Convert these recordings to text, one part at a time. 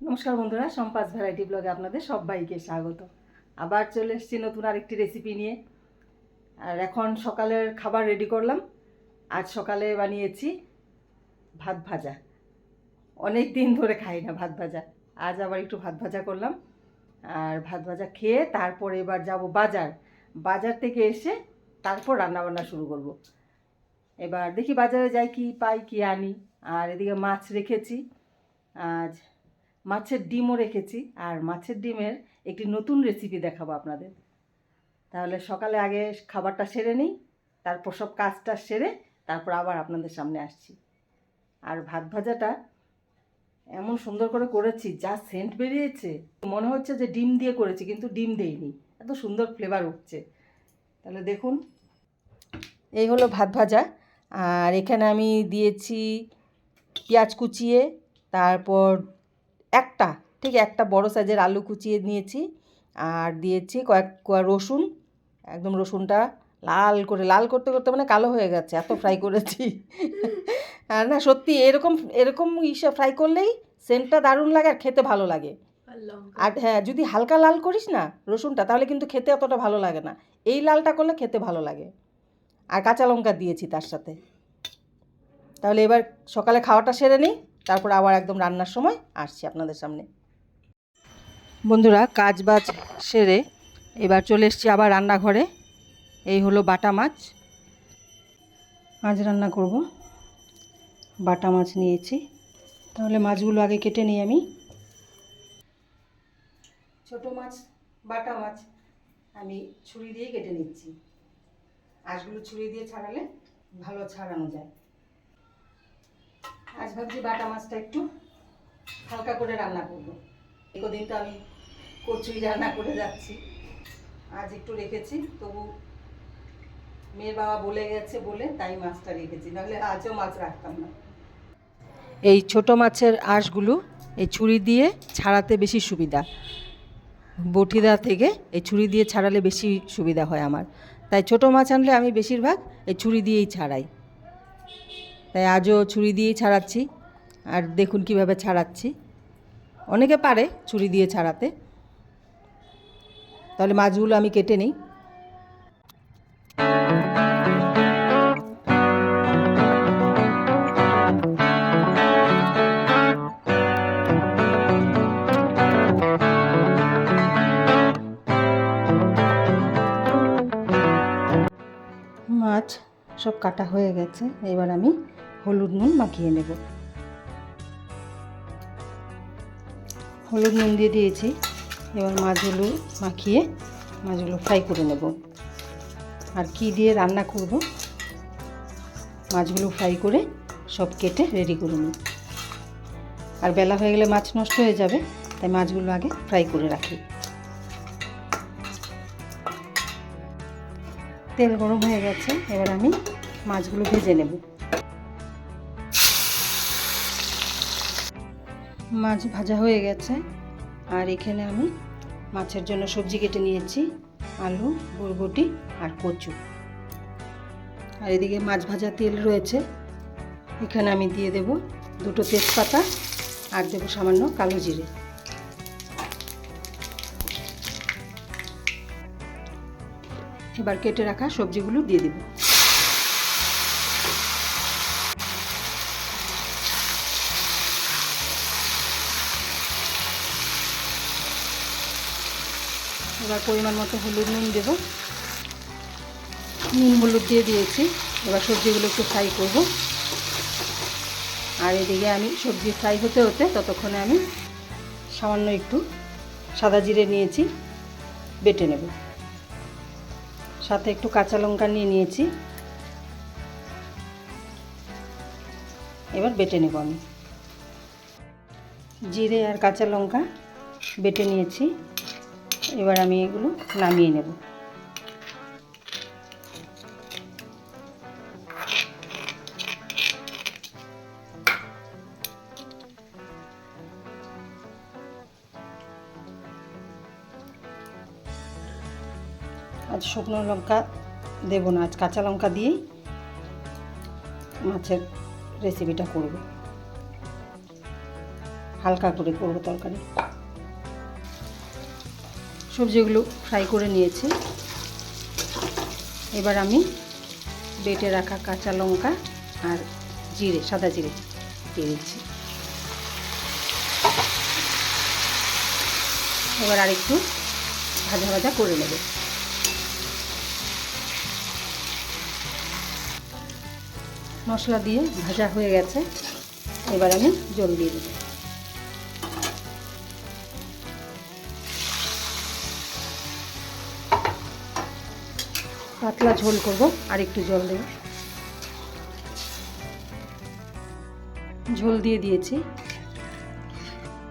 নমস্কার বন্ধুরা সম্পাস ভ্যারাইটি ব্লগে আপনাদের সবাইকে স্বাগত। আবার চলে এসেছি নতুন আরেকটি রেসিপি নিয়ে। আর এখন সকালের খাবার রেডি করলাম। আজ সকালে বানিয়েছি ভাত ভাজা। অনেক দিন ধরে খাই না ভাত ভাজা। আজ আবার একটু ভাত ভাজা করলাম। আর ভাত ভাজা খেয়ে তারপর এবার যাব বাজার। বাজার থেকে এসে তারপর রান্নাবান্না শুরু করব। এবার দেখি বাজারে যাই কি পাই, কি আনি। আর এদিকে মাছ রেখেছি। আজ মাছের ডিমও রেখেছি আর মাছের ডিমের একটি নতুন রেসিপি দেখাবো আপনাদের। তাহলে সকালে আগে খাবারটা সেরে নিই, তারপর সব কাজটা সেরে তারপর আবার আপনাদের সামনে আসছি। আর ভাত ভাজাটা এমন সুন্দর করে করেছি, যা সেন্ট বেরিয়েছে। মনে হচ্ছে যে ডিম দিয়ে করেছি, কিন্তু ডিম দেইনি। এত সুন্দর ফ্লেভার উঠছে। তাহলে দেখুন, এই হলো ভাত ভাজা। আর এখানে আমি দিয়েছি পেঁয়াজ কুচিয়ে, তারপর একটা ঠিক একটা বড় সাইজের আলু কুচিয়ে নিয়েছি আর দিয়েছি কয়েক কোয়া রসুন। একদম রসুনটা লাল করে লাল করতে করতে মানে কালো হয়ে গেছে এত ফ্রাই করেছি। আর না সত্যি এরকম এরকম ইসে ফ্রাই করলেই সেন্টটা দারুণ লাগে আর খেতে ভালো লাগে। আর হ্যাঁ যদি হালকা লাল করিস না রসুনটা তাহলে কিন্তু খেতে অতটা ভালো লাগে না। এই লালটা করলে খেতে ভালো লাগে। আর কাঁচা লঙ্কা দিয়েছি তার সাথে। তাহলে এবার সকালে খাওয়াটা সেরে নিই তারপর আবার একদম রান্নার সময় আসছি আপনাদের সামনে। বন্ধুরা কাজ বাজ সেরে এবার চলে এসছি আবার রান্নাঘরে। এই হলো বাটা মাছ। মাছ রান্না করব। বাটা মাছ নিয়েছি। তাহলে মাছগুলো আগে কেটে নিই আমি। ছোট মাছ, বাটা মাছ আমি ছুরি দিয়ে কেটে নিচ্ছি। আঁশগুলো ছুরি দিয়ে ছাড়ালে ভালো ছাড়ানো যায়। আজ ভাবছি বাটা মাছটা একটু হালকা করে রান্না করব। কদিন তো আমি কচুই রান্না করে যাচ্ছি। আজ একটু রেখেছি, তবু মেয়ের বাবা বলে গেছে বলে তাই মাছটা রেখেছি, নাহলে আজও মাছ রাখতাম না। এই ছোট মাছের আঁশগুলো এই ছুরি দিয়ে ছাড়াতে বেশি সুবিধা। বটিদা থেকে এই ছুরি দিয়ে ছাড়ালে বেশি সুবিধা হয় আমার। তাই ছোট মাছ আনলে আমি বেশিরভাগ এই ছুরি দিয়েই ছাড়াই। তাই আজও ছুরি দিয়েই ছাড়াচ্ছি। আর দেখুন কীভাবে ছাড়াচ্ছি। অনেকে পারে ছুরি দিয়ে ছাড়াতে। তাহলে মাছগুলো আমি কেটে নিই। মাছ সব কাটা হয়ে গেছে। এবার আমি হলুদ নুন মাখিয়ে নেব। হলুদ নুন দিয়ে দিয়েছি। এবার মাছগুলো মাখিয়ে মাছগুলো ফ্রাই করে নেব। আর কি দিয়ে রান্না করব? মাছগুলো ফ্রাই করে সব কেটে রেডি করে নিই। আর বেলা হয়ে গেলে মাছ নষ্ট হয়ে যাবে, তাই মাছগুলো আগে ফ্রাই করে রাখি। তেল গরম হয়ে গেছে, এবার আমি মাছগুলো ভেজে নেব। মাছ ভাজা হয়ে গেছে। আর এখানে আমি মাছের জন্য সবজি কেটে নিয়েছি, আলু, বরবটি আর কচু। আর এদিকে মাছ ভাজা তেল রয়েছে। এখানে আমি দিয়ে দেব দুটো তেজপাতা আর দেবো সামান্য কালো জিরে। এবার কেটে রাখা সবজিগুলো দিয়ে দেব। এবার পরিমাণ মতো হলুদ নুন দেব। নুন হলুদ দিয়ে দিয়েছি। এবার সবজিগুলো একটু ফ্রাই করব। আর এদিকে আমি সবজি ফ্রাই হতে হতে ততক্ষণে আমি সামান্য একটু সাদা জিরে নিয়েছি, বেটে নেব। সাথে একটু কাঁচা লঙ্কা নিয়ে নিয়েছি। এবার বেটে নেব আমি। জিরে আর কাঁচা লঙ্কা বেটে নিয়েছি। এবার আমি এগুলো নামিয়ে নেব। আজ শুকনো লঙ্কা দেবো না, আজ কাঁচা লঙ্কা দিয়েই মাছের রেসিপিটা করব। হালকা করে করব তরকারি। সবজিগুলো ফ্রাই করে নিয়েছি। এবার আমি বেটে রাখা কাঁচা লঙ্কা আর জিরে, সাদা জিরে দিয়ে দিচ্ছি। এবার আরেকটু ভাজা ভাজা করে নেব। মশলা দিয়ে ভাজা হয়ে গেছে। এবার আমি জল দিয়ে দেবো। পাতলা ঝোল করব, আর একটু জল দেব। ঝোল দিয়ে দিয়েছি।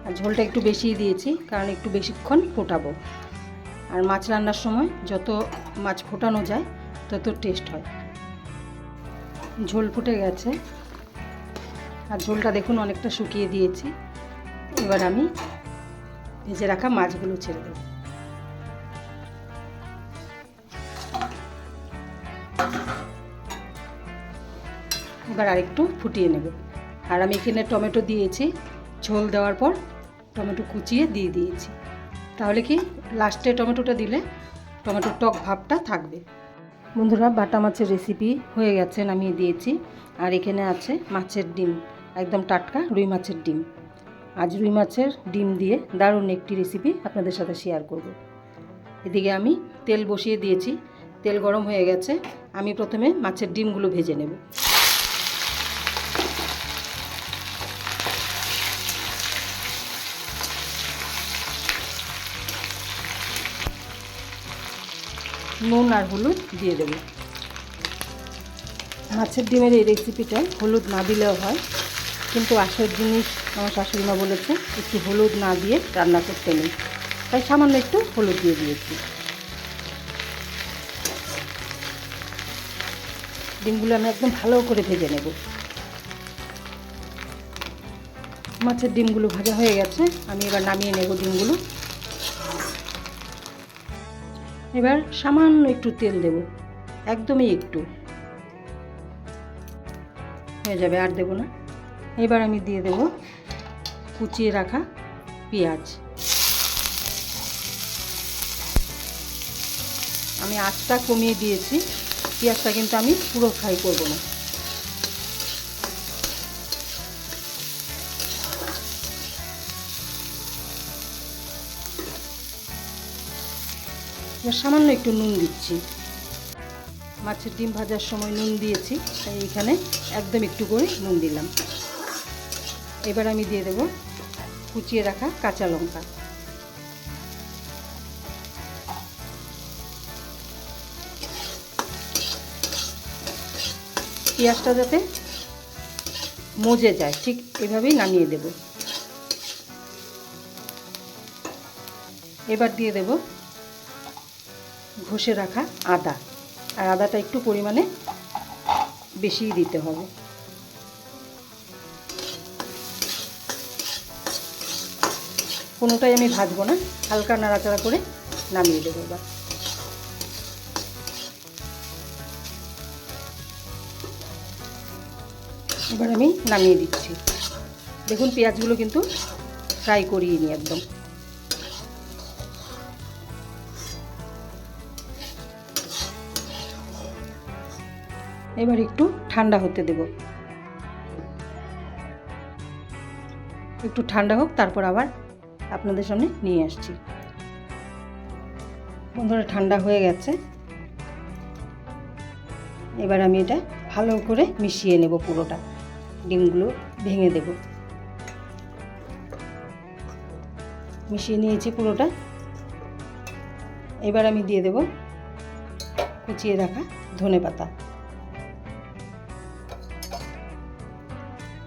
আর ঝোলটা একটু বেশিই দিয়েছি, কারণ একটু বেশিক্ষণ ফোটাবো। আর মাছ রান্নার সময় যত মাছ ফোটানো যায়, তত টেস্ট হয়। ঝোল ফুটে গেছে। আর ঝোলটা দেখুন, অনেকটা শুকিয়ে দিয়েছি। এবার আমি ভেজে রাখা মাছগুলো ছেড়ে দেবো। এবার আরেকটু ফুটিয়ে নেব। আর আমি এখানে টমেটো দিয়েছি। ঝোল দেওয়ার পর টমেটো কুচিয়ে দিয়ে দিয়েছি। তাহলে কি লাস্টে টমেটোটা দিলে টমেটোর টক ভাবটা থাকবে। বন্ধুরা, বাটা মাছের রেসিপি হয়ে গেছে, নামিয়ে দিয়েছি। আর এখানে আছে মাছের ডিম, একদম টাটকা রুই মাছের ডিম। আজ রুই মাছের ডিম দিয়ে দারুণ একটি রেসিপি আপনাদের সাথে শেয়ার করব। এদিকে আমি তেল বসিয়ে দিয়েছি। তেল গরম হয়ে গেছে। আমি প্রথমে মাছের ডিমগুলো ভেজে নেব। নুন আর হলুদ দিয়ে দেব। মাছের ডিমের এই রেসিপিটা হলুদ না দিলেও হয়, কিন্তু আসল জিনিস আমার শাশুড়ি মা বলেছে, একটু হলুদ না দিয়ে রান্না করতে নেই। তাই সামান্য একটু হলুদ দিয়ে দিয়েছি। ডিমগুলো আমি একদম ভালো করে ভেজে নেব। মাছের ডিমগুলো ভাজা হয়ে গেছে, আমি এবার নামিয়ে নেব ডিমগুলো। এবার সামান্য একটু তেল দেব। একদমই একটু। হয়ে যাবে, আর দেব না। এবার আমি দিয়ে দেব কুচিয়ে রাখা পেঁয়াজ। আমি আঁচটা কমিয়ে দিয়েছি, পেঁয়াজটা কিন্তু আমি পুরো ফ্রাই করব না। এবার সামান্য একটু নুন দিচ্ছি। মাছের ডিম ভাজার সময় নুন দিয়েছি, তাই এখানে একদম একটু করে নুন দিলাম। এবার আমি দিয়ে দেব কুচিয়ে রাখা কাঁচা লঙ্কা। পেঁয়াজটা যাতে মজে যায়, ঠিক এভাবেই নামিয়ে দেব। এবার দিয়ে দেব ঘষে রাখা আদা। আর আদাটা একটু পরিমাণে বেশিই দিতে হবে। কোনোটাই আমি ভাজবো না, হালকা নাড়াচাড়া করে নামিয়ে দেবো এবার। এবার আমি নামিয়ে দিচ্ছি। দেখুন, পেঁয়াজগুলো কিন্তু ফ্রাই করিয়ে নিই একদম। এবার একটু ঠান্ডা হতে দেব। একটু ঠান্ডা হোক, তারপর আবার আপনাদের সামনে নিয়ে আসছি। বন্ধুরা, ঠান্ডা হয়ে গেছে। এবার আমি এটা ভালো করে মিশিয়ে নেব পুরোটা। ডিমগুলো ভেঙে দেব। মিশিয়ে নিয়েছি পুরোটা। এবার আমি দিয়ে দেব কুচিয়ে রাখা ধনে পাতা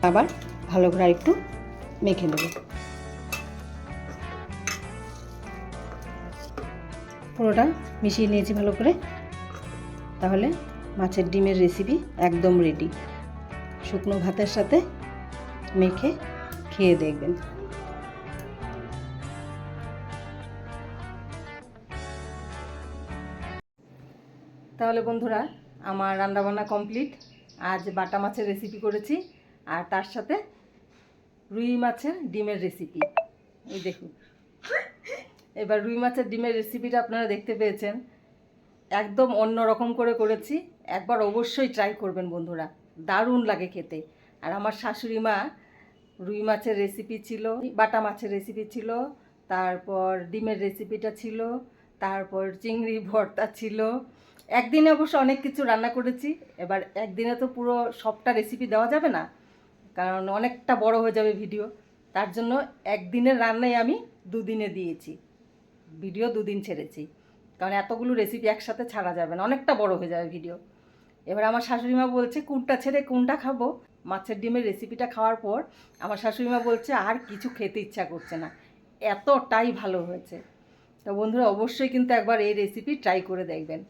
আবার ভালো করে একটু মেখে নেব। পুরোটা মিশিয়ে নিয়েছি ভালো করে। তাহলে মাছের ডিমের রেসিপি একদম রেডি শুকনো ভাতের সাথে মেখে খেয়ে দেখবেন। তাহলে বন্ধুরা, আমার রান্নাবান্না কমপ্লিট আজ বাটা মাছের রেসিপি করেছি। আর তার সাথে রুই মাছের ডিমের রেসিপি এই দেখুন। এবার রুই মাছের ডিমের রেসিপিটা আপনারা দেখতে পেয়েছেন। একদম অন্য রকম করে করেছি। একবার অবশ্যই ট্রাই করবেন বন্ধুরা। দারুণ লাগে খেতে। আর আমার শাশুড়ি মা রুই মাছের রেসিপি ছিল, বাটা মাছের রেসিপি ছিল, তারপর ডিমের রেসিপিটা ছিল, তারপর চিংড়ি ভর্তা ছিল। একদিনে অবশ্য অনেক কিছু রান্না করেছি। এবার একদিনে তো পুরো সবটা রেসিপি দেওয়া যাবে না? কারণ অনেকটা বড় হয়ে যাবে ভিডিও। তার জন্য একদিনের রান্নাই আমি দুদিনে দিয়েছি। ভিডিও দুদিন ছেড়েছি। কারণ এতগুলো রেসিপি একসাথে ছাড়া যাবে না। অনেকটা বড় হয়ে যাবে ভিডিও। এবার আমার শাশুড়িমা বলছে, কোনটা ছেড়ে কোনটা খাব? মাছের ডিমের রেসিপিটা খাওয়ার পর আমার শাশুড়িমা বলছে, আর কিছু খেতে ইচ্ছা করছে না। এতটাই ভালো হয়েছে। তো বন্ধুরা, অবশ্যই কিন্তু একবার এই রেসিপি ট্রাই করে দেখবেন।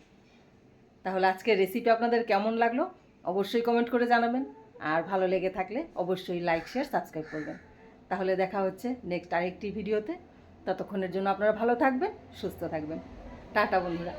তাহলে আজকের রেসিপি আপনাদের কেমন লাগল? অবশ্যই কমেন্ট করে জানাবেন। আর ভালো লেগে থাকলে অবশ্যই লাইক শেয়ার সাবস্ক্রাইব করবেন। তাহলে দেখা হচ্ছে নেক্সট আরেকটি ভিডিওতে ততক্ষণের জন্য আপনারা ভালো থাকবেন, সুস্থ থাকবেন। টাটা বন্ধুরা।